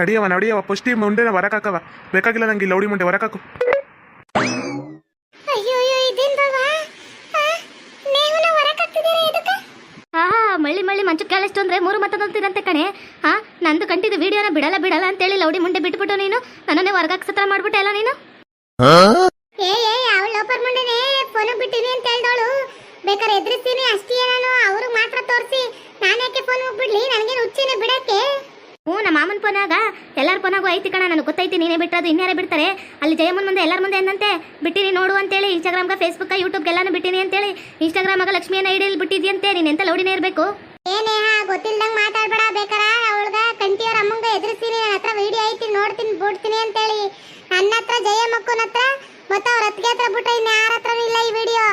ನಡಿಯವ ನಡಿಯವ ಪುಷ್ಟಿ ಮುಂಡೆನ ಹೊರಕಾಕವ ಬೇಕಾಗಿಲ್ಲ ನಂಗೆ ಲೌಡಿ ಮುಂಡೆ ಹೊರಕಾಕು ಮಳ್ಳಿ ಮಳ್ಳಿ ಮಂಚು ಕೇಳಿಸ್ತು ಅಂದ್ರೆ ಮೂರು ಮತ್ತದಂತಿರಂತೆ ಕಣೆ. ಹಾ ನಂದು ಕಂಟಿದ್ದು ವಿಡಿಯೋನ ಬಿಡಲ್ಲ ಬಿಡಲ್ಲ ಅಂತೇಳಿ ಲೌಡಿ ಮುಂಡೆ ಬಿಟ್ಬಿಟ್ಟು ನೀನು? ನನ್ನನ್ನೇ ಹೊರಗಾಕ್ಸತ್ರ ಮಾಡ್ಬಿಟ್ಟೆ ಅಲ್ಲ ನೀನು? ಏ ಏ ಅವಳು ಲೋಪರ್ ಮುಂಡೆನೇ ಫೋನ್ ಬಿಟ್ಟಿನಿ ಅಂತ ಹೇಳ್ದೋಳು. ಬೇಕಾದ್ರೆ ಎದುರಿಸ್ತೀನಿ ಅಷ್ಟೇ ನಾನು ಅವ್ರಿಗೆ ಮಾತ್ರ ತೋರಿಸಿ. ನಾನು ಯಾಕೆ ಫೋನ್ ಹೋಗ್ಬಿಡ್ಲಿ ನನಗೇನು ಹುಚ್ಚಿನ ಬಿಡಕ್ಕೆ? ಮಾಮನ ಪೋನಾಗ ಎಲ್ಲರ ಪೋನಾಗೂ ಐತಿ ಕಣ, ನನಗೆ ಗೊತ್ತೈತಿ, ನೀನೇ ಬಿಟ್ಟರೆ ಇನ್ಯಾರೇ ಬಿಡ್ತಾರೆ. ಅಲ್ಲಿ ಜಯಮ್ಮನ ಮುಂದೆ ಎಲ್ಲರ ಮುಂದೆ ಎಂದಂತೆ ಬಿಟ್ಟಿನಿ ನೋಡು ಅಂತೇಳಿ ಇನ್ಸ್ಟಾಗ್ರಾಮ್ಗೆ ಫೇಸ್ಬುಕ್ ಯೂಟ್ಯೂಬ್ಗೆ ಎಲ್ಲಾನು ಬಿಟ್ಟಿನಿ ಅಂತೇಳಿ ಇನ್ಸ್ಟಾಗ್ರಾಮಾಗ ಲಕ್ಷ್ಮಿಯನ್ನ ಐಡಿಯಲ್ಲಿ ಬಿಟ್ಟಿದ್ಯಂತೆ ನೀನು ಎಂತ ಲೌಡಿನೇ ಇರಬೇಕು? ಏನೇ ಗೊತ್ತಿಲ್ಲದಂಗ್ ಮಾತಾಡ್ಬೇಡ ಬೇಕಾರ ಅವಳ್ಗ ಕಂಟಿಯವ್ರ ಅಮ್ಮಂಗ ಎದುರಿಸ್ತೀನಿ ನನ್ನ ಹತ್ರ ವಿಡಿಯೋ ಐತಿ, ನೋಡ್ತೀನಿ, ಬಿಡ್ತೀನಿ ಅಂತೇಳಿ. ನನ್ನ ಹತ್ರ ಜಯ ಮಕ್ಕನ ಹತ್ರ, ಮತ್ತೆ ಅವ್ರ ಅತ್ತಿಗೆ ಹತ್ರ ಬಿಟ್ರೆ ಇನ್ನು ಯಾರ ಇಲ್ಲ ಈ ವಿಡಿಯೋ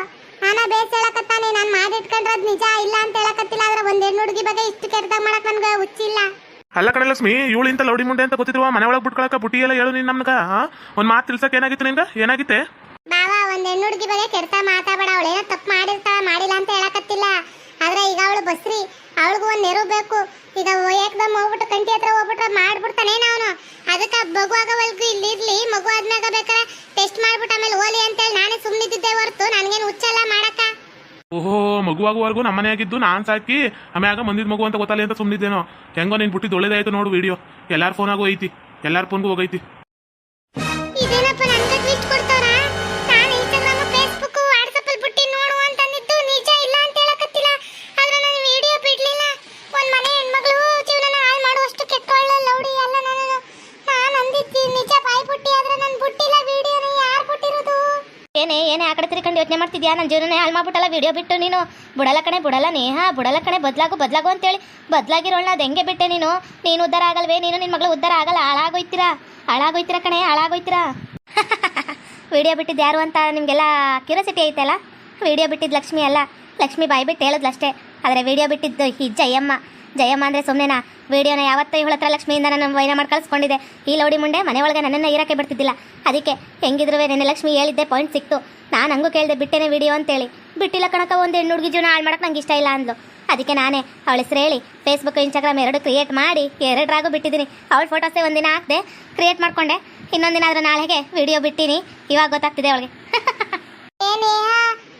ಅನ್ನ ಬೇಸ್ ಹೇಳಕತ್ತಾನೆ, ನಾನು ಮಾಡಿಟ್ಕೊಂಡ್ರದ್ ನಿಜ ಇಲ್ಲ ಅಂತ ಹೇಳಕತ್ತಿಲ್ಲ, ಆದ್ರೆ ಒಂದೆಣ್ಣು ಹುಡುಗಿ ಬಗ್ಗೆ ಇಷ್ಟು ಕೆಟ್ಟದಾಗ ಮಾಡಕ್ ನನ್ಗೆ ಹುಚ್ಚಿಲ್ಲ ಅಲ್ಲ ಕಡೆ ಲಕ್ಷ್ಮಿ, ಇವಳು ಇಂತ ಲೌಡಿ ಮುಂಡೆ ಅಂತ ಗೊತ್ತಿದ್ರು ಮನೆ ಒಳಗೆ ಬಿಟ್ಕೊಳಕ ಬುಟ್ಟಿ ಎಲ್ಲ ಹೇಳು ನೀನು ನಮ್ಗ ಒಂದು ಮಾತು ತಿಳ್ಸಕ್ಕೆ ಏನಾಗಿತ್ತು ನಿಂಗ ಏನಾಗಿತ್ತೆ? ಬಾವಾ ಒಂದ್ ಹೆಣ್ಣು ಹುಡುಗಿ ಬಗ್ಗೆ ಕೆಡ್ತಾ ಮಾತಾಡಬೇಡ ಅವಳೇನೋ ತಪ್ಪು ಮಾಡಿರ್ತಾಳ, ಮಾಡಿಲ್ಲ ಅಂತ ಹೇಳಕತ್ತಿಲ್ಲ. ಆದ್ರೆ ಈಗ ಅವಳು ಬಸ್ರಿ, ಅವಳಿಗೂ ಒಂದ್ ನೆರವು ಬೇಕು. ಈಗ ಏಕದಮ್ ಹೋಗ್ಬಿಟ್ಟು ಕಂಟಿ ಹತ್ರ ಹೋಗ್ಬಿಟ್ರೆ ಮಾಡ್ಬಿಡ್ತಾನೆ ಅವನು? ಅದಕ್ಕೆ ಬಗುವಾಗ ಆಗೋವಲ್ಗೂ ಇಲ್ಲಿ ಇರ್ಲಿ, ಮಗು ಆದ್ಮ್ಯಾಗ ಬೇಕಾರೆ ಟೆಸ್ಟ್ ಮಾಡ್ಬಿಟ್ಟು ಆಮೇಲೆ ಓಲಿ ಅಂತೇಳಿ ನಾನೇ ಸುಮ್ಮನಿದ್ದೆ ಹೊರತು. ನನಗೇನು ಹುಚ್ಚೆಲ್ಲ ಮಾಡಕ್ಕ ಓಹೋ, ಮಗುವಾಗುವವರೆಗೂ ನಮ್ಮ ಮನೆಯಾಗಿದ್ದು ನಾನು ಸಾಕಿ ಆಮ್ಯಾಗ ಮಂದಿದ್ ಮಗು ಅಂತ ಗೊತ್ತಲ್ಲ ಅಂತ ಸುಮ್ಮನಿದ್ದೇನೋ ಹೆಂಗೋ ನೀನು ಬಿಟ್ಟಿದ್ದು ಒಳ್ಳೇದಾಯ್ತು ನೋಡು ವಿಡಿಯೋ ಎಲ್ಲಾರ ಫೋನಾಗೂ ಐತಿ ಎಲ್ಲಾರ ಫೋನ್ಗೂ ಹೋಗೈತಿ. ಯೋಚನೆ ಮಾಡ್ತಿದ್ಯಾ? ನನ್ನ ಜೀವನನೇ ಹಾಳು ಮಾಡ್ಬಿಟ್ಟಲ್ಲ ವಿಡಿಯೋ ಬಿಟ್ಟು ನೀನು. ಬುಡಲ ಕಣೆ ನೀ ನೇಹ, ಬುಡಲ ಕಣೆ, ಬದಲಾಗು ಬದಲಾಗು ಅಂತೇಳಿ. ಬದಲಾಗಿರೋಳ್ನ ಅದು ಹೆಂಗೆ ಬಿಟ್ಟೆ ನೀನು? ನೀನು ಉದ್ದಾರ ಆಗಲ್ವೇ? ನೀನು ನಿನ್ನ ಮಗಳು ಉದ್ದಾರ ಆಗಲ್ಲ. ಹಾಳಾಗೋಯ್ತೀರಾ? ಹಾಳಾಗೋಯ್ತೀರಾ ಕಣೆ? ಹಾಳಾಗೋಯ್ತೀರಾ? ವಿಡಿಯೋ ಬಿಟ್ಟಿದ್ದು ಯಾರು ಅಂತ ನಿಮಗೆಲ್ಲ ಕ್ಯೂರಿಯಾಸಿಟಿ ಐತಲ್ಲ ವಿಡಿಯೋ ಬಿಟ್ಟಿದ್ದು ಲಕ್ಷ್ಮಿ ಅಲ್ಲ? ಲಕ್ಷ್ಮಿ ಬಾಯಿ ಬಿಟ್ಟು ಅಷ್ಟೇ ಆದರೆ ವಿಡಿಯೋ ಬಿಟ್ಟಿದ್ದು ಈ ಜಯಮ್ಮ. ಜಯಮ್ಮ ಅಂದರೆ ಸುಮ್ಮನೆನಾ ವಿಡಿಯೋನ ಯಾವತ್ತೂ ಇವಳ ಹತ್ರ ಲಕ್ಷ್ಮಿಯಿಂದ ನಾನು ವೈನ ಮಾಡಿ ಕಳಿಸ್ಕೊಂಡಿದ್ದೆ. ಈ ಲೌಡಿ ಮುಂಡೆ ಮನೆ ಒಳಗೆ ನನ್ನನ್ನು ಇರೋಕ್ಕೆ ಬಿಡ್ತಿದ್ದಿಲ್ಲ. ಅದಕ್ಕೆ ಹೆಂಗಿದ್ರು ನೆನೆ ಲಕ್ಷ್ಮಿ ಹೇಳಿದ್ದೆ ಪಾಯಿಂಟ್ ಸಿಕ್ತು. ನಾನು ಹಂಗೂ ಕೇಳಿದೆ, ಬಿಟ್ಟೇನೆ ವಿಡಿಯೋ ಅಂತೇಳಿ. ಬಿಟ್ಟಿಲ್ಲ ಕಣಕ ಒಂದು ಹೆಣ್ಣು ಹುಡುಗಿ ಜೀವನ ಹಾಳು ಮಾಡಕ್ಕೆ ನಂಗೆ ಇಷ್ಟ ಇಲ್ಲ ಅಂದ್ಲು. ಅದಕ್ಕೆ ನಾನೇ ಅವಳ ಹೆಸರು ಹೇಳಿ ಫೇಸ್ಬುಕ್ ಇನ್ಸ್ಟಾಗ್ರಾಮ್ ಎರಡು ಕ್ರಿಯೇಟ್ ಮಾಡಿ, ಎರಡರಾಗೂ ಬಿಟ್ಟಿದ್ದೀನಿ. ಅವಳ ಫೋಟೋಸೇ ಒಂದಿನ ಹಾಕಿದೆ ಕ್ರಿಯೇಟ್ ಮಾಡ್ಕೊಂಡೆ. ಇನ್ನೊಂದಿನ ಆದ್ರೆ ನಾಳೆಗೆ ವಿಡಿಯೋ ಬಿಟ್ಟಿನಿ. ಇವಾಗ ಗೊತ್ತಾಗ್ತಿದೆ ಅವಳಿಗೆ.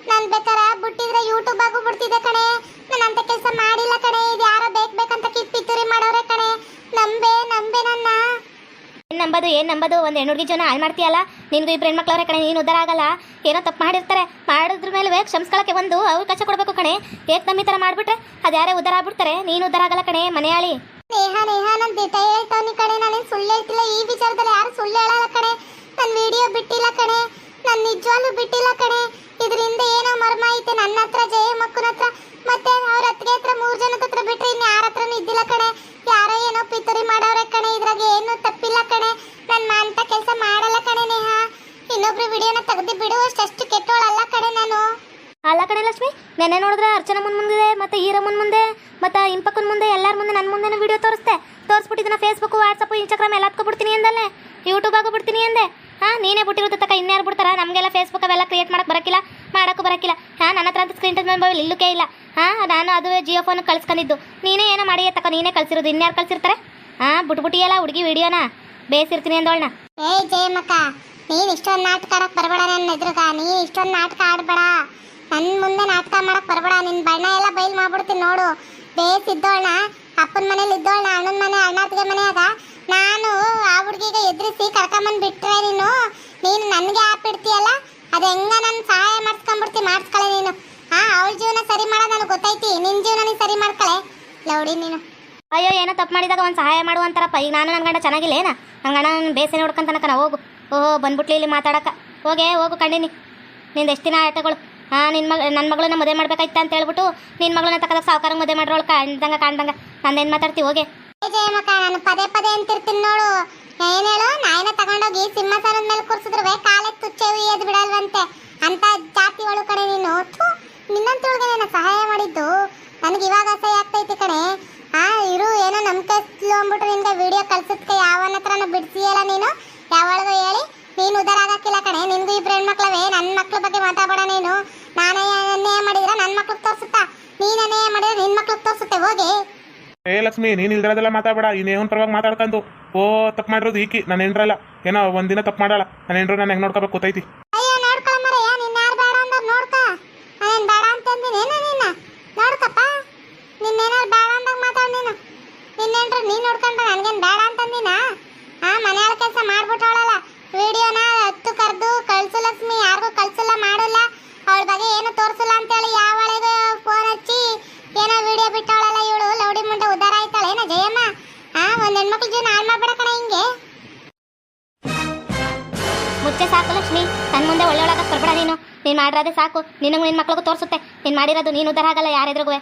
ನಾನು ಬೇಕಾರ? ಬಿಟ್ಟಿದ್ರೆ ಯೂಟ್ಯೂಬ್ ಆಗು ಬಿಡ್ತಿದೆ ಕಣೆ. ನಾನು ಅಂತ ಕೆಲಸ ಮಾಡಿಲ್ಲ ಕಣೆ. ಇದು ಯಾರೋ ಬೇಕು ಬೇಕಂತ ಕಿತ್ ಪಿತ್ತೂರಿ ಮಾಡೋರೆ ಕಣೆ. ನಂಬೆ ನಂಬೆ ನನ್ನ. ಏನು ನಂಬೋದು ಏನು ನಂಬೋದು? ಒಂದು ಹೆಣ್ಣು ಹುಡುಗಿ ಜೀವನ ಹಾಳು ಮಾಡ್ತೀಯಲ್ಲ? ನಿನ್ಗೂ ಇಬ್ಬರು ಹೆಣ್ಮಕ್ಳವ್ರೆ ಕಣೆ ನೀನು ಉದ್ದಾರ ಆಗಲ್ಲ? ಏನೋ ತಪ್ಪು ಮಾಡಿರ್ತಾರೆ. ಮಾಡಿದ್ರ ಮೇಲೆ ಕ್ಷಮಿಸ್ಕೊಳಕ್ಕೆ ಒಂದು ಅವಕಾಶ ಕೊಡಬೇಕು ಕಣೆ. ಏಕ್ ನಮ್ಮಿ ಥರ ಮಾಡಿಬಿಟ್ರೆ ಅದು ಯಾರೇ ಉದ್ದಾರ ಆಗ್ಬಿಡ್ತಾರೆ. ನೀನು ಉದ್ದಾರ ಆಗಲ್ಲ ಕಣೆ ಮನೆಯಾಳಿ. ನೇಹ ನೇಹ ನನ್ನ ದಿಟ ಹೇಳ್ತಾವ್ನಿ ಕಣೆ. ನಾನೇನು ಸುಳ್ಳು ಹೇಳ್ತಿಲ್ಲ. ಈ ವಿಚಾರದಲ್ಲಿ ಯಾರು ಸುಳ್ಳು ಹೇಳಲ್ಲ ಕಣೆ. ನನ್ನ ವಿಡಿಯೋ ಬಿಟ್ಟಿಲ್ಲ ಕಣೆ. ನನ್ನ ನಿಜವಾಗ್ಲೂ ಬಿಟ್ಟಿಲ್ಲ ಕಣೆ. ಇದರಿಂದ ಏನೋ ಮರ್ಮ ಐತೆ. ನನ್ನ ಹತ್ರ, ಜಯ ಮಕ್ಕನ ಹತ್ರ. ಮತ್ತೆ ಅವ್ರ ಅತ್ತಿಗೆ ಹತ್ರ ಮೂರು ಜನದ ಹತ್ರ ಬಿಟ್ರೆ ಇನ್ನು ಯಾರ ಹತ್ರನೂ ಇದ್ದಿಲ್ಲ ಕಣೆ. ಯಾರೋ ಏನೋ ಪಿತೂರಿ ಮಾಡವ್ರೆ ಕಣೆ. ಇದ್ರಾಗ ಏನು ತಪ್ಪಿಲ್ಲ ಕಣೆ. ನಾನು ಮಾಂತ ಕೆಲಸ ಮಾಡಲ್ಲ ಕಣೆ ನೇಹ. ಇನ್ನೊಬ್ರು ವಿಡಿಯೋನ ತೆಗೆದು ಕೆಟ್ಟೋಳ ಕೆಟ್ಟೋಳಲ್ಲ ಕಣೆ ನಾನು. ಅಲ್ಲ ಕಣೆ ಲಕ್ಷ್ಮಿ ನೆನೆ ನೋಡಿದ್ರೆ ಅರ್ಚನ ಮುನ್ ಮುಂದೆ ಮತ್ತೆ ಈರಮ್ಮನ ಮುಂದೆ, ಮತ್ತೆ ಇಂಪಕ್ಕನ ಮುಂದೆ, ಎಲ್ಲರ ಮುಂದೆ ನನ್ನ ಮುಂದೆ ವಿಡಿಯೋ ತೋರಿಸ್ತೆ ತೋರಿಸ್ಬಿಟ್ಟಿದ್ದನ್ನ ಫೇಸ್ಬುಕ್ ವಾಟ್ಸಪ್ ಇನ್ಸ್ಟಾಗ್ರಾಮ್ ಎಲ್ಲ ಬಿಡ್ತೀನಿ ಅಂದಲ್ಲೇ. ಯೂಟ್ಯೂಬ್ ಬಿಡ್ತೀನಿ ಅಂದೆ. ಹಾಂ, ನೀನೇ ಬಿಟ್ಟಿರುತ್ತೆ ತಕ್ಕ ಇನ್ಯಾರು ಬಿಡ್ತಾರ? ನಮಗೆಲ್ಲ ಫೇಸ್ಬುಕ್ ಅವೆಲ್ಲ ಕ್ರಿಯೇಟ್ ಮಾಡಕ್ಕೆ ಬರಕಿಲ್ಲ, ಮಾಡೋಕ್ಕೂ ಬರಕಿಲ್ಲ. ಹಾಂ, ನನ್ನ ಹತ್ರ ಅಂತ ಸ್ಕ್ರೀನ್ ಟಚ್ ಮೊಬೈಲ್ ಇಲ್ಲಕ್ಕೆ ಇಲ್ಲ. ಹಾಂ, ನಾನು ಅದು ಜಿಯೋ ಫೋನ್ ಕಳ್ಸ್ಕೊಂಡಿದ್ದು. ನೀನೇ ಏನೋ ಮಾಡಿ ತಕ್ಕ ನೀನೇ ಕಳ್ಸಿರೋದು. ಇನ್ಯಾರು ಕಳ್ಸಿರ್ತಾರೆ? ಹಾಂ, ಬಿಟ್ಬಿಟ್ಟಿಯಲ್ಲ ಹುಡುಗಿ ವಿಡಿಯೋನ? ಬೇಸಿರ್ತೀನಿ ಅಂದೋಳ್ನ ಏಯ್, ಜಯಮ್ಮಕ್ಕ, ನೀನ್ ಇಷ್ಟೊಂದು ನಾಟಕ ಆಡಕ್ ಬರಬೇಡ ನನ್ನ ಎದುರುಗ. ನೀನು ಇಷ್ಟೊಂದು ನಾಟಕ ಆಡ್ಬೇಡ. ನನ್ನ ಮುಂದೆ ನಾಟಕ ಮಾಡಕ್ ಬರಬೇಡ. ನಿನ್ನ ಬಣ್ಣ ಎಲ್ಲ ಬೈಲ್ ಮಾಡ್ಬಿಡ್ತೀನಿ ನೋಡು. ಬೇಸ್ ಇದ್ದೋಳ್ನ ಅಪ್ಪನ ಮನೇಲಿ ಇದ್ದೋಳ್ನ, ಅಣ್ಣನ ಮನೆ, ಅಣ್ಣಾತಿಗೆ ಮನೆ ಅದ. ನಾನು ಆ ಹುಡುಗಿಗೆ ಎದುರಿಸಿ ಕರ್ಕೊಂಬಂದು ಬಿಟ್ರೆ ನೀನು? ನೀನು ನನಗೆ ಆಪಿಡ್ತೀಯಲ್ಲ? ಅದು ಹೆಂಗ ನಾನು ಸಹಾಯ ಮಾಡಿಸ್ಕೊಂಡ್ಬಿಡ್ತಿ ಮಾಡಿಸ್ಕೊಳ್ಳೆ ನೀನು. ಹಾ ಅವಳ ಜೀವನ ಸರಿ ಮಾಡೋದು ನನಗೆ ಗೊತ್ತೈತಿ ನಿನ್ನ ಜೀವನ ನೀನು ಸರಿ ಮಾಡ್ಕಳೆ. ಲೌಡಿ ನೀನು. ಅಯ್ಯೋ, ಏನೋ ತಪ್ಪು ಮಾಡಿದಾಗ ಒಂದು ಸಹಾಯ ಮಾಡುವಂತಾರಪ್ಪ ಈಗ ನಾನು ನನ್ನ ಗಂಡ ಚೆನ್ನಾಗಿಲ್ಲ, ಏನ? ನನ್ನ ಗಂಡ ನನ್ನ ಬೇಸನೆ ನೋಡ್ಕೊಂತನಕ ನಾ ಹೋಗು. ಓಹೋ, ಬಂದ್ಬಿಟ್ಲಿ ಇಲ್ಲಿ ಮಾತಾಡೋಕೆ. ಹೋಗೇ, ಹೋಗು ಕಂಡಿನಿ ನಿಂದು ಎಷ್ಟು ದಿನ ಆಟಗಳು ಹಾಂ ನಿನ್ನ ಮಗ ನನ್ನ ಮಗಳನ್ನ ಮದುವೆ ಮಾಡ್ಬೇಕಾಯ್ತ ಅಂತ ಹೇಳ್ಬಿಟ್ಟು ನಿನ್ನ ಮಗಳನ್ನ ತಕ್ಕದಾಗ ಸಾವುಕಾರ ಮದುವೆ ಮಾಡಿರೋಳು ಕಾಣ್ದಂಗೆ ಕಾಣ್ದಂಗೆ. ನಾನು ಏನು ಮಾತಾಡ್ತಿ? ಹೋಗೆ. ಏ ಜಯಮಕ್ಕ ನಾನು ಪದೇ ಪದೇ ಅಂತಿರ್ತೀನಿ ನೋಡು. ಏನ್ ಹೇಳು? ನಾಯಿನ ತಗೊಂಡೋಗಿ ಸಿಂಹಾಸನದ ಮೇಲೆ ಕೂರ್ಸಿದ್ರು ಕಾಲಕ್ಕೆ ತುಚ್ಚೆ ಉಯ್ಯದ್ ಬಿಡಲ್ವಂತೆ. ಅಂತ ಜಾತಿ ಒಳು ಕಡೆ ನೀನು. ನಿನ್ನಂತೊಳಗೆ ನಾನು ಸಹಾಯ ಮಾಡಿದ್ದು ನನಗೆ ಇವಾಗ ಅಸಹ್ಯ ಆಗ್ತೈತಿ ಕಣೆ. ಆ, ಇರು, ಏನೋ ನಮ್ ಕೈಸ್ಲು ಅಂದ್ಬಿಟ್ಟು ವಿಡಿಯೋ ಕಳ್ಸೋದಕ್ಕೆ ಯಾವನ ಹತ್ರನ ಬಿಡ್ಸಿಯಲ್ಲ ನೀನು? ಯಾವಳಿಗೂ ಹೇಳಿ, ನೀನು ಉದಾರ ಆಗಕ್ಕಿಲ್ಲ ಕಣೆ. ನಿನ್ಗೂ ಇಬ್ರು ಹೆಣ್ಮಕ್ಳವೇ. ನನ್ನ ಮಕ್ಳ ಬಗ್ಗೆ ಮಾತಾಡಬೇಡ ನೀನು. ನಾನೇ ಅನ್ಯಾಯ ಮಾಡಿದ್ರೆ ನನ್ನ ಮಕ್ಳಿಗೆ ತೋರಿಸುತ್ತಾ? ನೀನೇ ಅನ್ಯಾಯ ಮಾಡಿದ್ರೆ ನಿನ್ ಮಕ್ಳಿಗೆ ತೋರಿಸುತ್ತೆ, ಹೋಗಿ. ಏ, ಲಕ್ಷ್ಮಿ, ನೀನು ಇಲ್ದಿರೋದೆಲ್ಲ ಮಾತಾಡಬೇಡ. ಇನ್ನೇನು ಪರವಾಗಿ ಮಾತಾಡ್ಕಂತು ಓ, ತಪ್ಪು ಮಾಡಿರೋದು ಈಕಿ. ನಾನು ಹೆಂಡ್ರಲ್ಲ. ಏನೋ ಒಂದಿನ ತಪ್ಪು ಮಾಡಲ್ಲ. ನಾನು ಹೆಂಡ್ರು ನಾನು ಹೆಂಗೆ ನೋಡ್ಕೋಬೇಕು ಗೊತ್ತೈತಿ ಅಯ್ಯೋ ನೋಡ್ಕೊಳ ಮರಯ್ಯ ನಿನ್ನ ಯಾರು ಬೇಡ ಅಂದ್ರ ನೋಡ್ಕ ನಾನೇನ್ ಬೇಡ ಅಂತಂದಿನೇನು ನಿನ್ನ ನೋಡ್ಕಪ್ಪ ನಿನ್ನೇನಾರು ಬೇಡ ಅಂದಾಗ ಮಾತಾಡ್ ನೀನು ನಿನ್ನೇನ್ರ ನೀ ನೋಡ್ಕೊಂಡ್ರೆ ನನ್ಗೇನ್ ಬೇಡ ಅಂತಂದಿನ ಆ ಮನೆಯೊಳ ಕೆಲಸ ಮಾಡ್ಬಿಟ್ಟವಳಲ್ಲ ವಿಡಿಯೋನ ಹತ್ತು ಕರೆದು ಕಳ್ಸು ಲಕ್ಷ್ಮಿ ಯಾರಿಗೂ ಕಳ್ಸಿಲ್ಲ ಮಾಡಿಲ್ಲ ಅವಳ ಬಗ್ಗೆ ಏನು ತೋರಿಸಿಲ್ಲ ಅಂತೇಳಿ ಯಾವಳಿಗೆ ಫೋನ್ ಹಚ್ಚಿ ಏನೋ ವಿಡಿಯೋ ಬಿಟ್ಟವಳಲ್ಲ ಇವಳು ಲೌಡಿ ಮುಂಡೆ ಉದ್ದಾರ ಆಯ್ತಾಳೆ ಏನೋ ಜಯಮ್ಮ ಆ ಒಂದ್ ಹೆಣ್ಮಕ್ಳ ಜೀವನ ಮಾಡ್ಬೇಡ ಮುಚ್ಚೆ ಸಾಕು ಲಕ್ಷ್ಮಿ. ನನ್ನ ಮುಂದೆ ಒಳ್ಳೆ ಒಳಗೆ ಬರ್ಬೇಡ ನೀನು. ನೀನ್ ಮಾಡಿರೋದೇ ಸಾಕು. ನಿನಗೂ ನಿನ್ನ ಮಕ್ಳಿಗೂ ತೋರಿಸುತ್ತೆ. ನೀನ್ ಮಾಡಿರೋದು ನೀನು ಉದ್ದಾರ ಆಗಲ್ಲ, ಯಾರೆದ್ರಿಗೂ.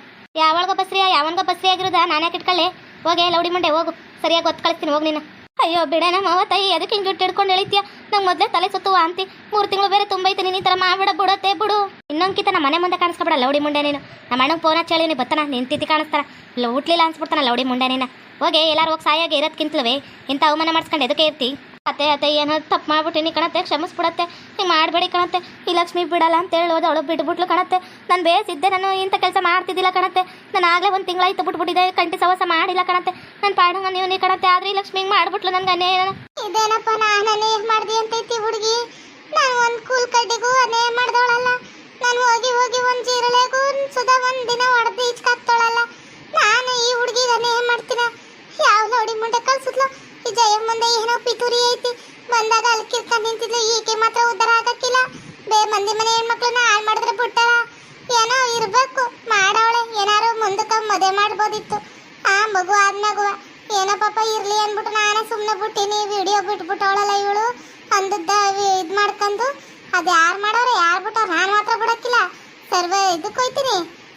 ಯಾವಾಗ ಬಸ್ರಿಯ, ಯಾವನ್ಗೋ ಬಸ್ರಿ ಆಗಿರೋದ, ನಾನು ಯಾಕೆ ಇಟ್ಕೊಳ್ಳಿ? ಹೋಗಿ, ಲೌಡಿ ಮುಂಡೆ, ಹೋಗು. ಸರಿಯಾಗಿ ಗೊತ್ತು ಕಳಿಸ್ತೀನಿ, ಹೋಗಿ ನೀನು. ಅಯ್ಯೋ, ಬಿಡ ನಮ್ಮ ತಾಯಿ ಅದಕ್ಕೆ ಹಿಂಗೆ ಜುಟ್ಟು ಹಿಡ್ಕೊಂಡು ಎಳಿತೀಯ? ನಂಗೆ ಮೊದಲೇ ತಲೆ ಸುತ್ತುವ ಅಂತಿ. ಮೂರು ತಿಂಗಳು ಬೇರೆ ತುಂಬೈತೆ, ನೀನು ಈ ಥರ ಮಾಡ್ಬಿಡ ಬಿಡತ್ತೆ, ಬಿಡು. ಇನ್ನೊಂಕಿತ ನಮ್ಮ ಮನೆ ಮುಂದೆ ಕಾಣಿಸ್ಕೊಬೇಡ, ಲೌಡಿ ಮುಂಡೆ ನೀನು. ನಮ್ಮ ಅಣ್ಣಂಗೆ ಫೋನ್ ಹಚ್ಚಿ ಹೇಳಿ ಬತ್ತಾನ ನಿನ್ ತಿಥಿ ಕಾಣಿಸ್ತಾರ. ಇಲ್ಲ ಹುಟ್ಲಿಲ್ಲ ಅನ್ಸ್ಬಿಡ್ತಾನ ಲೌಡಿ ಮುಂಡೆ ನೀನು. ಹೋಗಿ, ಎಲ್ಲರೂ ಹೋಗಿ ಸಾಯಾಗಿ ಇರೋದ್ಕಿಂತಲೇ ಇಂಥ ಅವಮಾನ ಮಾಡಿಸ್ಕೊಂಡು ಎದಕ್ಕೆ ಇರ್ತಿ ಅತ್ತೆ ಅತ್ತೆ, ಏನೋ ತಪ್ಪು ಮಾಡ್ಬಿಟ್ಟಿನಿ ಕಣತ್ತೆ, ಕ್ಷಮಿಸ್ಬಿಡತ್ತೆ. ಹಿಂಗೆ ಮಾಡಬೇಡಿ ಕಣತ್ತೆ. ಈ ಲಕ್ಷ್ಮಿ ಬಿಡಲ್ಲ ಅಂತ ಹೇಳೋದು ಅವಳು ಬಿಟ್ಬಿಟ್ಲು ಕಣತ್ತೆ. ನಾನು ಬೇಸಿದ್ದೆ, ನಾನು ಇಂಥ ಕೆಲಸ ಮಾಡ್ತಿದ್ದಿಲ್ಲ ಕಣತ್ತೆ. ನಾನು ಆಗಲೇ ಒಂದು ತಿಂಗಳಾಯ್ತು ಬಿಟ್ಬಿಟ್ಟಿದೆ, ಕಂಟಿ ಸವಸ ಮಾಡಿಲ್ಲ ಕಣತ್ತೆ. ನನ್ನ ಪಾಡಂಗ ನೀವು ನೀ ಕಣತ್ತೆ, ಆದ್ರೆ ಈ ಲಕ್ಷ್ಮಿ ಹಿಂಗೆ ಮಾಡ್ಬಿಟ್ಲು ನನಗೆ ಅನ್ಯಾಯ. ಇದೇನಪ್ಪ, ನಾನೇ ಮಾಡ್ದಿ ಅಂತೈತಿ ಹುಡುಗಿ? ನಾನು ಒಂದು ಕೂಲ್ ಕಡ್ಡಿಗೂ ಅನೇ ಮಾಡ್ದವಳಲ್ಲ. ನಾನು ಹೋಗಿ ಹೋಗಿ ಒಂದು ಜೀರಳೆಗೂ ಸುಧಾ ಒಂದು ದಿನ ಹೊಡೆದು ಈಚ್ಕಾಕ್ತವಳಲ್ಲ ನಾನು ಈ ಹುಡುಗಿಗೆ ಅನೇ ಮಾಡ್ತೀನ? ಯಾವ ನೋಡಿ ಮುಂದೆ ಕಳ್ಸಿದ್ಲು ಈ ಜಯ ಮುಂದೆ ಏನೋ ಪಿತೂರಿ ಐತಿ. ಬಂದಾಗ ಅಲ್ಲಿ ಕಿರ್ಕೊಂಡ್ ನಿಂತಿದ್ಲು, ಈಕೆ ಮಾತ್ರ ಉದ್ದಾರ ಆಗಕ್ಕಿಲ್ಲ. ಬೇ ಮಂದಿ ಮನೆ ಹೆಣ್ಮಕ್ಳನ್ನ ಹಾಳು ಮಾಡಿದ್ರೆ ಬಿಟ್ಟಾರ ಏನೋ ಇರ್ಬೇಕು, ಮಾಡವಳೆ, ಏನಾರು ಮುಂದಕ್ಕೆ ಮದುವೆ ಮಾಡ್ಬೋದಿತ್ತು. ಆ ಮಗು ಆದ್ಮಗುವ ಏನೋ ಪಾಪ ಇರ್ಲಿ ಅಂದ್ಬಿಟ್ಟು ನಾನೇ ಸುಮ್ಮನೆ ಬಿಟ್ಟಿನಿ, ವಿಡಿಯೋ ಬಿಟ್ಬಿಟ್ಟವಳಲ್ಲ ಇವಳು. ಅಂದದ್ದ ಇದು ಮಾಡ್ಕೊಂಡು ಅದು ಯಾರು ಮಾಡೋರು, ಯಾರು ಬಿಟ್ಟವ್ರು, ನಾನು ಮಾತ್ರ ಬಿಡಕ್ಕಿಲ್ಲ. ಸರ್ವ ಇದಕ್ಕೆ ಹೋಯ್ತೀನಿ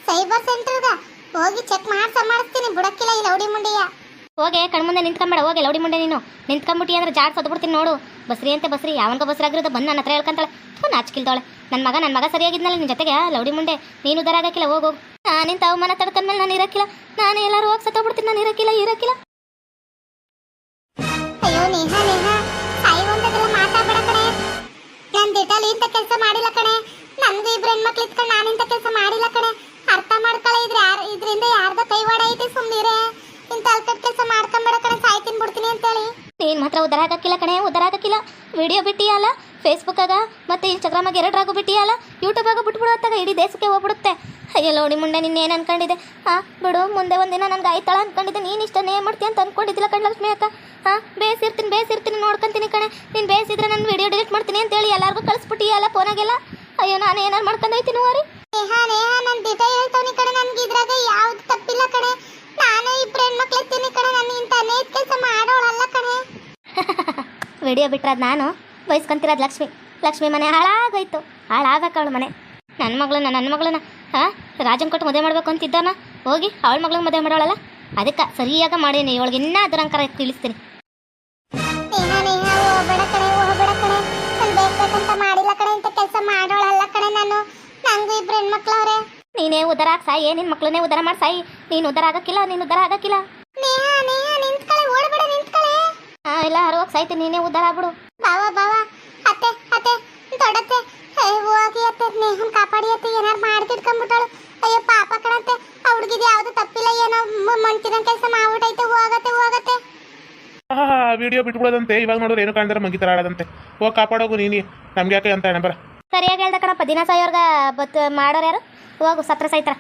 ಸೈಬರ್ ಸೆಂಟರ್ಗ. ಹೋಗಿ ಚೆಕ್ ಮಾಡ್ಸ ಮಾಡಿಸ್ತೀನಿ, ಬಿಡಕ್ಕಿಲ್ಲ ಈ ಲೌಡಿ ಮುಂಡಿಯ ಹೋಗೆ ಕಣ್ಮುಂದೆ ನಿಂತ್ಕೊಂಬೇಡ, ಹೋಗಿ, ಲೌಡಿ ಮುಂಡೆ ನೀನು. ನಿಂತ್ಕೊಂಬಿಟ್ಟಿ ಅಂದ್ರೆ ಜಾಡ್ ಸದ್ಬಿಡ್ತೀನಿ ನೋಡು. ಬಸ್ರಿ ಅಂತ ಬಸ್ರಿ ಯಾವನ್ಗ ಬಸ್ರಿ ಆಗಿರೋದು ಬಂದು ನನ್ನ ಹತ್ರ ಹೇಳ್ಕೊಂತಾಳೆ. ಥೂ, ನಾಚಿಕಿಲ್ದವಳೆ. ನನ್ನ ಮಗ ನನ್ನ ಮಗ ಸರಿಯಾಗಿದ್ನಲ್ಲ ನಿನ್ನ ಜೊತೆಗೆ? ಲೌಡಿ ಮುಂಡೆ, ನೀನು ಉದಾರ ಆಗಕ್ಕಿಲ್ಲ, ಹೋಗು ನಾನಿಂತ ಅವಮಾನ ತಡ್ಕೊಂಡ್ಮೇಲೆ ನಾನು ಇರಕ್ಕಿಲ್ಲ. ನಾನು ಎಲ್ಲರೂ ಹೋಗಿ ಸತ್ತೋಗ್ಬಿಡ್ತೀನಿ, ನಾನು ಇರಕ್ಕಿಲ್ಲ ಇರಕ್ಕಿಲ್ಲ. ಅಯ್ಯೋ, ನೇಹ ನೇಹ. ಸಾಯಿ ಒಂದದ್ರಲ್ಲಿ ಮಾತಾಡ್ಬೇಡ ಕಣೆ. ನಾನು ದಿಟಲ್ಲಿ ಇಂಥ ಕೆಲಸ ಮಾಡಿಲ್ಲ ಕಣೆ. ನನ್ಗೂ ಇಬ್ರು ಹೆಣ್ಮಕ್ಳು ನಾನು ಇಂಥ ಕೆಲಸ ಮಾಡಿಲ್ಲ ಕಣೆ. ಅರ್ಥ ಮಾಡ್ಕೊಳ್ಳ, ಇದ್ರೆ ಇದರಿಂದ ಯಾರ್ದ ಕೈವಾಡ ಐತೆ ಸುಮ್ಮನಿರೆ ಇಂಥ ಅಲ್ಕಟ್ ಕೆಲಸ ಮಾಡ್ಕೊಂಬೇಡ ಕಣೆ ಸಾಯ್ತೀನಿ ಬಿಡ್ತೀನಿ ಅಂತೇಳಿ. ನೀನು ಮಾತ್ರ ಉದರ ಆಗಕ್ಕಿಲ್ಲ ಕಣೆ ಉದರ ಆಗಕ್ಕಿಲ್ಲ. ವಿಡಿಯೋ ಬಿಟ್ಟಿಯಲ್ಲ ಫೇಸ್ಬುಕ್ಕಾಗ ಮತ್ತು ಇನ್ಸ್ಟಾಗ್ರಾಮಾಗ ಎರಡರಾಗೂ ಬಿಟ್ಟಿಯಲ್ಲ ಯೂಟ್ಯೂಬಾಗ ಬಿಟ್ಬಿಡುತ್ತಾಗ ಇಡೀ ದೇಶಕ್ಕೆ ಹೋಗ್ಬಿಡುತ್ತೆ. ಅಯ್ಯೋ ನೋಡಿ ಮುಂಡೆ ನಿನ್ನ ಏನು ಅನ್ಕೊಂಡಿದೆ ಹಾಂ ಬಿಡು ಮುಂದೆ ಒಂದಿನ ನನಗೆ ಆಯ್ತಾಳ ಅನ್ಕೊಂಡಿದ್ದೆ ನೀನು ಇಷ್ಟನೇ ಮಾಡ್ತೀಯ ಅಂತ ಅನ್ಕೊಂಡಿದ್ದಿಲ್ಲ ಕಣ್ ಲಕ್ಷ್ಮಿ ಅಕ್ಕ. ಹಾಂ ಬೇಸಿರ್ತೀನಿ ಬೇಸಿರ್ತೀನಿ ನೋಡ್ಕೊಂತೀನಿ ಕಣೆ. ನೀನು ಬೇಸಿದ್ರೆ ನಾನು ವಿಡಿಯೋ ಡಿಲೀಟ್ ಮಾಡ್ತೀನಿ ಅಂತೇಳಿ ಎಲ್ಲರಿಗೂ ಕಳಿಸ್ಬಿಟ್ಟಿಯಲ್ಲ ಫೋನಾಗೆಲ್ಲ? ಅಯ್ಯೋ ನಾನು ಏನಾರು ಮಾಡ್ಕೊಂಡು ಹೋಯ್ತೀನಿ ಹೋರಿ ನೇಹ ನೇಹ ನಾನು ದಿಟ ಹೇಳ್ತವನಿ ಕಣೆ ನನ್ಗೆ ಇದ್ರಾಗ ಯಾವ್ದು ತಪ್ಪಿಲ್ಲ ಕಣೆ. ನಾನು ಇಬ್ರು ಹೆಣ್ಮಕ್ಳು ಇರ್ತೀನಿ ಕಣೆ ನಾನು ಇಂಥ ಅನೇಕ ಕೆಲಸ ಮಾಡೋಳಲ್ಲ ಕಣೆ. ವಿಡಿಯೋ ಬಿಟ್ರದ್ ನಾನು ಬಯಸ್ಕೊಂತಿರೋದು ಲಕ್ಷ್ಮಿ. ಲಕ್ಷ್ಮಿ ಮನೆ ಹಾಳಾಗೋಯ್ತು. ಹಾಳಾಗಕ್ಕ ಅವಳು ಮನೆ. ನನ್ನ ಮಗಳನ್ನ ನನ್ನ ಮಗಳನ್ನ ಹಾಂ? ರಾಜನ್ ಕೊಟ್ಟು ಮದುವೆ ಮಾಡ್ಬೇಕು ಅಂತಿದ್ದಾನ ಹೋಗಿ ಅವಳ ಮಗಳಿಗೆ ಮದುವೆ ಮಾಡೋಳಲ್ಲ? ಅದಕ್ಕೆ ಸರಿಯಾಗ ಮಾಡೀನಿ ಇವಳಿಗೆ ಇನ್ನೂ ದುರಂಕಾರ ತಿಳಿಸ್ತೀನಿ. ಮಾಡಿಲ್ಲ ಕಡೆ ಇಂಥ ಕೆಲಸ ಮಾಡೋಳಲ್ಲ ಕಣೆ ನಾನು. ನಂಗೂ ಇಬ್ರು ಹೆಣ್ಮಕ್ಳವ್ರೆ ನೀನೇ ಉದ್ದಾರ ಆಗ ಸಾಯಿ ನಿನ್ನ ಮಕ್ಕಳನ್ನೇ ಉದ್ದಾರ ಮಾಡಿ ಸಾಯಿ. ನೀನು ಉದ್ದಾರ ಆಗಕ್ಕಿಲ್ಲ ನೀನು ಉದ್ದಾರ ಆಗಕ್ಕಿಲ್ಲ. ನೇಹ ನೇಹ ನಿಂತ್ಕಳೆ ಓಡ್ಬೇಡ ನಿಂತ್ಕಳೆ. ಹಾಂ ಎಲ್ಲ ಹೋಗಿ ಸಾಯ್ತೀನಿ ನೀನೇ ಉದ್ದಾರ ಆಗ್ಬಿಡು. ಬಾವ ಬಾವ ಅತ್ತೆ ಅತ್ತೆ ದೊಡ್ಡತ್ತೆ. ಏ, ಹೋಗಿ ಅತ್ತೆ ನೇಹನ್ ಕಾಪಾಡಿ ಅತ್ತೆ ಏನಾರು ಮಾಡ್ತಿಟ್ಕೊಂಡ್ಬಿಟ್ಟಳು ಅಯ್ಯೋ ಪಾಪ ಕಣತ್ತೆ ಆ ಹುಡುಗಿದು ಯಾವ್ದು ತಪ್ಪಿಲ್ಲ ಏನೋ ಮಂಟಿನ ಕೆಲಸ ಮಾಡ್ಬಿಟ್ಟೈತೆ ಹೋಗತ್ತೆ ಹೋಗತ್ತೆ. ಹಾ ವಿಡಿಯೋ ಬಿಟ್ಬಿಡೋದಂತೆ ಇವಾಗ ನೋಡಿದ್ರೆ ಏನು ಕಾಣ್ತಾರೆ ಮಂಗಿತರ ಆಡದಂತೆ. ಹೋಗಿ ಕಾಪಾಡೋಗು ನೀನಿ ನಮ್ಗೆ ಯಾಕೆ ಅಂತ ಬರ. ಸರಿಯಾಗಿ ಹೇಳ್ದ ಕಣಪ್ಪ ದಿನ ಸಾಯೋರ್ಗ ಬತ್ ಮಾಡೋರು ಯಾರು? ಹೋಗು ಸತ್ರ ಸೈತ್ರ.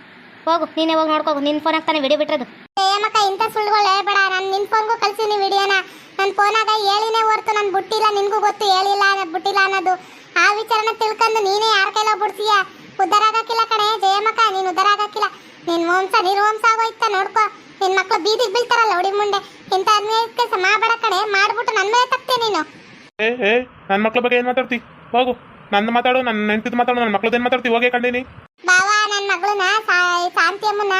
ಹೋಗು ನೀನೇ ಹೋಗಿ ನೋಡ್ಕೋಗು ನಿನ್ ಫೋನ್ ಹಾಕ್ತಾನೆ ವಿಡಿಯೋ ಬಿಟ್ಟಿರೋದು ಏಮಕ್ಕ ಇಂಥ ಸುಳ್ಳುಗಳು ಹೇಳ್ಬೇಡ ನಾನು ನಿನ್ ಫೋನ್ಗೂ ಕಳ್ಸೀನಿ ವಿಡಿಯೋನ. ನನ್ನ ಫೋನಾಗ ಹೇಳಿನೇ ಹೊರ್ತು ನಾನು ಬುಟ್ಟಿಲ್ಲ ನಿನ್ಗೂ ಗೊತ್ತು ಹೇಳಿಲ್ಲ ಬಿಟ್ಟಿಲ್ಲ ಅನ್ನೋದು. ಆ ವಿಚಾರನ ತಿಳ್ಕೊಂಡು ನೀನೇ ಯಾರ ಕೈಲ ಬಿಡ್ತೀಯ ಉದ್ದಾರ ಆಗಕ್ಕಿಲ್ಲ ಕಣೆ ಜಯಮಕ್ಕ ನೀನು ಉದ್ದಾರ ಆಗಕ್ಕಿಲ್ಲ. ನಿನ್ ವಂಶ ನಿರ್ವಂಸ ಆಗೋಯ್ತ ನೋಡ್ಕೊ. ನಿನ್ ಮಕ್ಳು ಬೀದಿಗೆ ಬೀಳ್ತಾರಲ್ಲ ಹೊಡಿ ಮುಂದೆ. ಇಂಥ ಕೆಲಸ ಮಾಡಬೇಡ ಕಣೆ ಮಾಡ್ಬಿಟ್ಟು ನನ್ನ ಮೇಲೆ ತಪ್ಪೆ ನೀನು. ಏ ಏ ನನ್ನ ಮಕ್ಳ ಬಗ್ಗೆ ಏನ್ ಮಾತಾಡ್ತಿ? ಹೋಗು ನನ್ನ ಮಾತಾಡು ನನ್ನ ನೆಂಟಿದ್ ಮಾತಾಡು ನನ್ನ ಮಕ್ಳದ್ದು ಏನು ಮಾತಾಡ್ತಿ? ಹೋಗೇ ಕಂಡೀನಿ ಬಾವ ನನ್ನ ಮಗಳನ್ನ ಶಾಂತಿ ಅಮ್ಮನ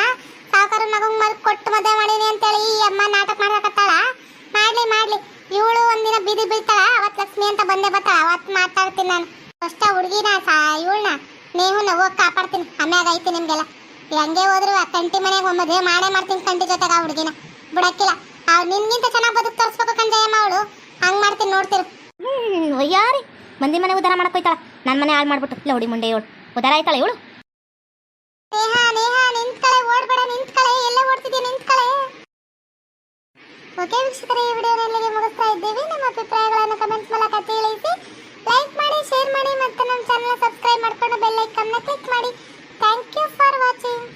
ಸಾವುಕಾರ ಮಗಂಗ್ ಮಲ್ ಕೊಟ್ಟು ಮದುವೆ ಮಾಡೀನಿ ಅಂತೇಳಿ ಈ ಅಮ್ಮ ನಾಟಕ ಮಾಡಕತ್ತಾಳ ಮಾಡ್ಲಿ ಮಾಡ್ಲಿ. ಇವಳು ಒಂದಿನ ಬೀದಿ ಬೀಳ್ತಾಳ, ಅವತ್ ಲಕ್ಷ್ಮಿ ಅಂತ ಬಂದೆ ಬರ್ತಾಳ. ಅವತ್ ಮಾತಾಡ್ತೀನಿ ನಾನು. ಅಷ್ಟ ಹುಡುಗಿನ ಇವಳನ್ನ ನೀವು ಹೋಗಿ ಕಾಪಾಡ್ತೀನಿ. ಆಮ್ಯಾಗ ಐತಿ ನಿಮ್ಗೆಲ್ಲ. ಹಂಗೆ ಹೋದ್ರು ಆ ಕಂಟಿ ಮನೆಗೆ ಮದುವೆ ಮಾಡೇ ಮಾಡ್ತೀನಿ ಕಂಟಿ ಜೊತೆಗೆ ಆ ಹುಡುಗಿನ. ಬಿಡಕ್ಕಿಲ್ಲ. ಅವ್ಳು ನಿನ್ಗಿಂತ ಚೆನ್ನಾಗಿ ಬದುಕು ತೋರಿಸ್ಬೇಕು ಕಂಜಯಮ್ಮ ಅವಳು. ಹಂಗ್ ಮಾಡ್ತೀನಿ ನೋಡ್ತಿರು. ಹ್ಞೂ ಯಾರಿ ಮಂದಿ ಮನೆ ಉದಾರ ಮಾಡಕ್ ಹೋಯ್ತಾಳ. ನನ್ನ ಮನೆ ಹಾಳು ಮಾಡ್ಬಿಟ್ಟು. ಲೌಡಿ ಮುಂಡೆ ಇವಳು. ಉದಾರ ಆಯ್ತಾಳ ಇವಳು? ನೇಹ ನೇಹ, ನಿಂತ್ಕಳೆ, ಓಡಬೇಡ, ನಿಂತ್ಕಳೆ, ಎಲ್ಲ ಓಡ್ತಿದ್ಯಾ, ನಿಂತ್ಕಳೆ? ಓಕೆ ವೀಕ್ಷಕರೇ, ಈ ವಿಡಿಯೋನ ಇಲ್ಲಿಗೆ ಮುಗಿಸ್ತಾ ಇದ್ದೀವಿ. ನಿಮ್ಮ ಅಭಿಪ್ರಾಯಗಳನ್ನು ಕಮೆಂಟ್ಸ್ ಮೂಲಕ ತಿಳಿಸಿ ಲೈಕ್ ಮಾಡಿ ಶೇರ್ ಮಾಡಿ, ಮತ್ತು ನಮ್ಮ ಚಾನಲ್ ಸಬ್ಸ್ಕ್ರೈಬ್ ಮಾಡಿಕೊಂಡು ಬೆಲ್ ಐಕನ್ನ ಕ್ಲಿಕ್ ಮಾಡಿ. Thank you for watching